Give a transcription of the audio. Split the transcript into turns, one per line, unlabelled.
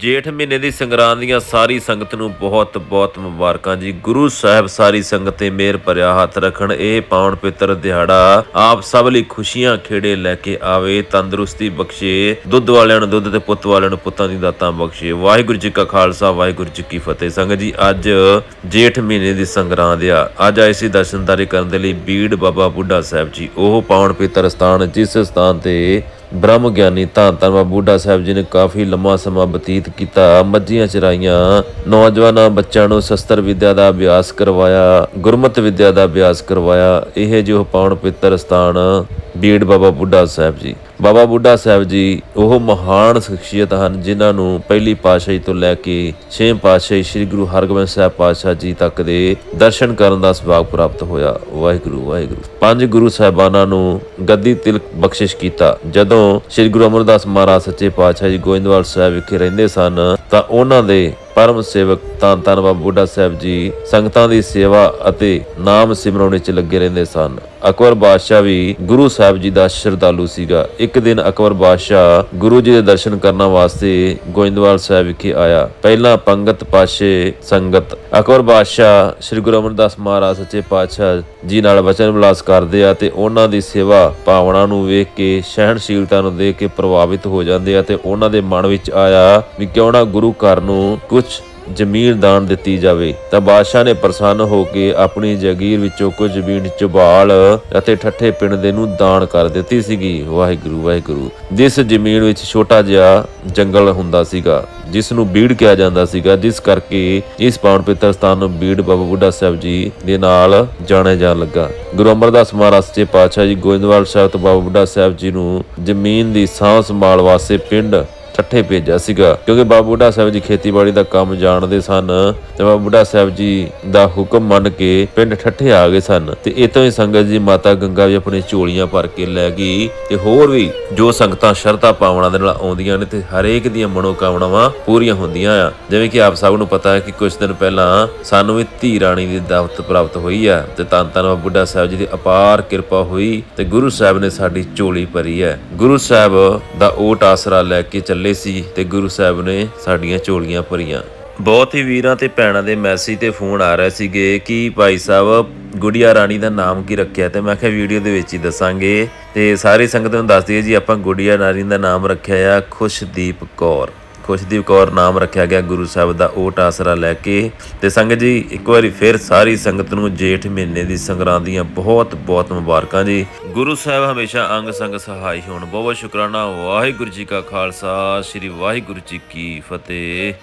ਜੇਠ ਮਹੀਨੇ ਦੀ ਸੰਗਰਾਂਦ ਦੀਆਂ ਸਾਰੀ ਸੰਗਤ ਨੂੰ ਬਹੁਤ ਬਹੁਤ ਮੁਬਾਰਕਾਂ ਜੀ। ਗੁਰੂ ਸਾਹਿਬ ਸਾਰੀ ਸੰਗਤ ਤੇ ਮਿਹਰ ਭਰਿਆ ਹੱਥ ਰੱਖਣ, ਇਹ ਪਾਉਣ ਪਿੱਤਰ ਦਿਹਾੜਾ ਆਪ ਸਭ ਲਈ ਖੁਸ਼ੀਆਂ ਖੇੜੇ ਲੈ ਕੇ ਆਵੇ, ਤੰਦਰੁਸਤੀ ਬਖਸ਼ੇ, ਦੁੱਧ ਵਾਲਿਆਂ ਨੂੰ ਦੁੱਧ ਤੇ ਪੁੱਤ ਵਾਲਿਆਂ ਨੂੰ ਪੁੱਤਾਂ ਦੀ ਦਾਤਾਂ ਬਖਸ਼ੇ। ਵਾਹਿਗੁਰੂ ਜੀ ਕਾ ਖਾਲਸਾ, ਵਾਹਿਗੁਰੂ ਜੀ ਕੀ ਫਤਿਹ। ਸੰਗਤ ਜੀ, ਅੱਜ ਜੇਠ ਮਹੀਨੇ ਦੀ ਸੰਗਰਾਂਦ ਆ। ਅੱਜ ਆਏ ਸੀ ਦਰਸ਼ਨਦਾਰੀ ਕਰਨ ਦੇ ਲਈ ਬੀੜ ਬਾਬਾ ਬੁੱਢਾ ਸਾਹਿਬ ਜੀ। ਉਹ ਪਾਉਣ ਪਿੱਤਰ ਸਥਾਨ, ਜਿਸ ਸਥਾਨ ਤੇ ਬ੍ਰਹਮ ਗਿਆਨੀ ਧੰਨ ਧੰਨ ਬਾਬਾ ਬੁੱਢਾ ਸਾਹਿਬ ਜੀ ਨੇ ਕਾਫੀ ਲੰਮਾ ਸਮਾਂ ਬਤੀਤ ਕੀਤਾ। ਮੱਝੀਆਂ ਚਰਾਈਆਂ, ਨੌਜਵਾਨਾਂ ਬੱਚਿਆਂ ਨੂੰ ਸ਼ਸਤਰ ਵਿੱਦਿਆ ਦਾ ਅਭਿਆਸ ਕਰਵਾਇਆ, ਗੁਰਮਤਿ ਵਿੱਦਿਆ ਦਾ ਅਭਿਆਸ ਕਰਵਾਇਆ। ਇਹ ਜੋ ਪਾਉਣ ਪਿੱਤਰ ਸਥਾਨ ਬੀੜ ਬਾਬਾ ਬੁੱਢਾ ਸਾਹਿਬ ਜੀ। ਬਾਬਾ ਬੁੱਢਾ ਸਾਹਿਬ ਜੀ ਉਹ ਮਹਾਨ ਸ਼ਖਸੀਅਤ ਹਨ, ਜਿਨ੍ਹਾਂ ਨੂੰ ਪਹਿਲੀ ਪਾਤਸ਼ਾਹੀ ਤੋਂ ਲੈ ਕੇ ਛੇਵੇਂ ਪਾਤਸ਼ਾਹੀ ਸ੍ਰੀ ਗੁਰੂ ਹਰਗੋਬਿੰਦ ਸਾਹਿਬ ਪਾਤਸ਼ਾਹ ਜੀ ਤੱਕ ਦੇ ਦਰਸ਼ਨ ਕਰਨ ਦਾ ਸੁਭਾਗ ਪ੍ਰਾਪਤ ਹੋਇਆ। ਵਾਹਿਗੁਰੂ ਵਾਹਿਗੁਰੂ। ਪੰਜ ਗੁਰੂ ਸਾਹਿਬਾਨਾਂ ਨੂੰ ਗੱਦੀ ਤਿਲਕ ਬਖਸ਼ਿਸ਼ ਕੀਤਾ। ਜਦੋਂ ਸ੍ਰੀ ਗੁਰੂ ਅਮਰਦਾਸ ਮਹਾਰਾਜ ਸੱਚੇ ਪਾਤਸ਼ਾਹ ਜੀ ਗੋਇੰਦਵਾਲ ਸਾਹਿਬ ਵਿਖੇ ਰਹਿੰਦੇ ਸਨ, ਤਾਂ ਉਹਨਾਂ ਦੇ ਪਰਮ ਸੇਵਕ ਧੰਨ ਧੰਨ ਬਾਬਾ ਬੁੱਢਾ ਸਾਹਿਬ ਜੀ ਸੰਗਤਾਂ ਦੀ ਸੇਵਾ ਅਤੇ ਨਾਮ ਸਿਮਰਨ ਵਿੱਚ ਲੱਗੇ ਰਹਿੰਦੇ ਸਨ। ਅਕਬਰ ਬਾਦਸ਼ਾਹ ਵੀ ਗੁਰੂ ਸਾਹਿਬ ਜੀ ਦਾ ਸ਼ਰਧਾਲੂ ਸੀਗਾ। ਇੱਕ ਦਿਨ ਅਕਬਰ ਬਾਦਸ਼ਾਹ ਗੁਰੂ ਜੀ ਦੇ ਦਰਸ਼ਨ ਕਰਨ ਵਾਸਤੇ ਗੋਇੰਦਵਾਲ ਸਾਹਿਬ ਵਿਖੇ ਆਇਆ। ਪਹਿਲਾਂ ਪੰਗਤ ਪਾਸ਼ੇ ਸੰਗਤ। ਅਕਬਰ ਬਾਦਸ਼ਾਹ ਸ੍ਰੀ ਗੁਰੂ ਅਮਰਦਾਸ ਮਹਾਰਾਜ ਸੱਚੇ ਪਾਤਸ਼ਾਹ ਜੀ ਨਾਲ ਵਚਨ ਵਿਲਾਸ ਕਰਦੇ ਆ ਤੇ ਉਹਨਾਂ ਦੀ ਸੇਵਾ ਭਾਵਨਾ ਨੂੰ ਵੇਖ ਕੇ, ਸਹਿਣਸ਼ੀਲਤਾ ਨੂੰ ਦੇਖ ਕੇ ਪ੍ਰਭਾਵਿਤ ਹੋ ਜਾਂਦੇ ਆ ਤੇ ਉਹਨਾਂ ਦੇ ਮਨ ਵਿੱਚ ਆਇਆ ਵੀ ਕਿਉਂ ਨਾ ਗੁਰੂ ਘਰ ਨੂੰ ਕੁਝ ਜ਼ਮੀਨ ਦਾਨ ਦਿੱਤੀ ਜਾਵੇ, ਤਾਂ ਬਾਦਸ਼ਾਹ ਨੇ ਪ੍ਰਸੰਨ ਹੋ ਕੇ ਆਪਣੀ ਜਗੀਰ ਵਿੱਚੋਂ ਕੁਝ ਜ਼ਮੀਨ ਚਬਾਲ ਅਤੇ ਠੱਠੇ ਪਿੰਡ ਦੇ ਨੂੰ ਦਾਨ ਕਰ ਦਿੱਤੀ ਸੀਗੀ। ਵਾਹਿਗੁਰੂ ਵਾਹਿਗੁਰੂ। ਜਿਸ ਜ਼ਮੀਨ ਵਿੱਚ ਛੋਟਾ ਜਿਹਾ ਜੰਗਲ ਹੁੰਦਾ ਸੀਗਾ, ਜਿਸ ਨੂੰ ਬੀੜ ਕਿਹਾ ਜਾਂਦਾ ਸੀਗਾ, ਜਿਸ ਕਰਕੇ ਇਸ ਪਾਵਨ ਪਿੱਤਰ ਸਥਾਨ ਨੂੰ ਬੀੜ ਬਾਬਾ ਬੁੱਢਾ ਸਾਹਿਬ ਜੀ ਦੇ ਨਾਲ ਜਾਣਿਆ ਜਾਣ ਲੱਗਾ। ਗੁਰੂ ਅਮਰਦਾਸ ਮਹਾਰਾਜ ਸੱਚੇ ਪਾਤਸ਼ਾਹ ਜੀ ਗੋਇੰਦਵਾਲ ਸਾਹਿਬ ਤੋਂ ਬਾਬਾ ਬੁੱਢਾ ਸਾਹਿਬ ਜੀ ਨੂੰ ਜ਼ਮੀਨ ਦੀ ਸਾਂਭ ਸੰਭਾਲ ਵਾਸਤੇ ਪਿੰਡ ਠੱਠੇ ਭੇਜਿਆ ਸੀਗਾ। ਕਿਉਂਕਿ ਬਾਬਾ ਬੁੱਢਾ ਸਾਹਿਬ ਜੀ ਖੇਤੀਬਾੜੀ ਦਾ ਕੰਮ ਜਾਣਦੇ ਸਨ ਤੇ ਬਾਬਾ ਬੁੱਢਾ ਸਾਹਿਬ ਜੀ ਦਾ ਹੁਕਮ ਮੰਨ ਕੇ ਪਿੰਡ ਠੱਠੇ ਆ ਗਏ ਸਨ। ਤੇ ਇਤੋਂ ਹੀ ਸੰਗਤ ਜੀ ਮਾਤਾ ਗੰਗਾ ਵੀ ਆਪਣੀ ਝੋਲੀਆਂ ਭਰ ਕੇ ਲੈ ਗਈ ਤੇ ਹੋਰ ਵੀ ਜੋ ਸੰਗਤਾਂ ਸ਼ਰਧਾ ਪਾਵਣਾ ਦੇ ਨਾਲ ਆਉਂਦੀਆਂ ਨੇ ਤੇ ਹਰੇਕ ਦੀਆਂ ਮਨੋਕਾਮਨਾਵਾਂ ਪੂਰੀਆਂ ਹੁੰਦੀਆਂ ਆ। ਜਿਵੇਂ ਕਿ ਆਪ ਸਭ ਨੂੰ ਪਤਾ ਹੈ ਕਿ ਕੁਝ ਦਿਨ ਪਹਿਲਾਂ ਸਾਨੂੰ ਵੀ ਧੀ ਰਾਣੀ ਦੀ ਦਾਵਤ ਪ੍ਰਾਪਤ ਹੋਈ ਆ ਤੇ ਧੰਨ ਧੰਨ ਬਾਬਾ ਬੁੱਢਾ ਸਾਹਿਬ ਜੀ ਦੀ ਅਪਾਰ ਕਿਰਪਾ ਹੋਈ ਤੇ ਗੁਰੂ ਸਾਹਿਬ ਨੇ ਸਾਡੀ ਝੋਲੀ ਭਰੀ ਹੈ। ਗੁਰੂ ਸਾਹਿਬ ਦਾ ਓਟ ਆਸਰਾ ਲੈ ਕੇ ਚੱਲੇ ਸੀ ਤੇ ਗੁਰੂ ਸਾਹਿਬ ਨੇ ਸਾਡੀਆਂ ਝੋਲੀਆਂ ਭਰੀਆਂ। ਬਹੁਤ ਹੀ ਵੀਰਾਂ ਤੇ ਭੈਣਾਂ ਦੇ ਮੈਸੇਜ ਤੇ ਫੋਨ ਆ ਰਹੇ ਸੀਗੇ ਕਿ ਭਾਈ ਸਾਹਿਬ, ਗੁੜੀਆ ਰਾਣੀ ਦਾ ਨਾਮ ਕੀ ਰੱਖਿਆ ਤੇ ਮੈਂ ਕਿਹਾ ਵੀਡੀਓ ਦੇ ਵਿੱਚ ਹੀ ਦੱਸਾਂਗੇ ਤੇ ਸਾਰੀ ਸੰਗਤ ਨੂੰ ਦੱਸ ਦਈਏ ਜੀ, ਆਪਾਂ ਗੁੜੀਆ ਰਾਣੀ ਦਾ ਨਾਮ ਰੱਖਿਆ ਆ ਖੁਸ਼ਦੀਪ ਕੌਰ। ਖੁਸ਼ਦੀਪ ਕੌਰ ਨਾਮ ਰੱਖਿਆ ਗਿਆ ਗੁਰੂ ਸਾਹਿਬ ਦਾ ਓਟ ਆਸਰਾ ਲੈ ਕੇ। ਤੇ ਸੰਗਤ ਜੀ, ਇੱਕ ਵਾਰੀ ਫਿਰ ਸਾਰੀ ਸੰਗਤ ਨੂੰ ਜੇਠ ਮਹੀਨੇ ਦੀ ਸੰਗਰਾਂ ਦੀਆਂ ਬਹੁਤ ਬਹੁਤ ਮੁਬਾਰਕਾਂ ਜੀ। ਗੁਰੂ ਸਾਹਿਬ ਹਮੇਸ਼ਾ ਅੰਗ ਸੰਗ ਸਹਾਈ ਹੋਣ। ਬਹੁਤ ਬਹੁਤ ਸ਼ੁਕਰਾਨਾ। ਵਾਹਿਗੁਰੂ ਜੀ ਕਾ ਖਾਲਸਾ। ਸ੍ਰੀ ਵਾਹਿਗੁਰੂ ਜੀ ਕੀ ਫਤਿਹ।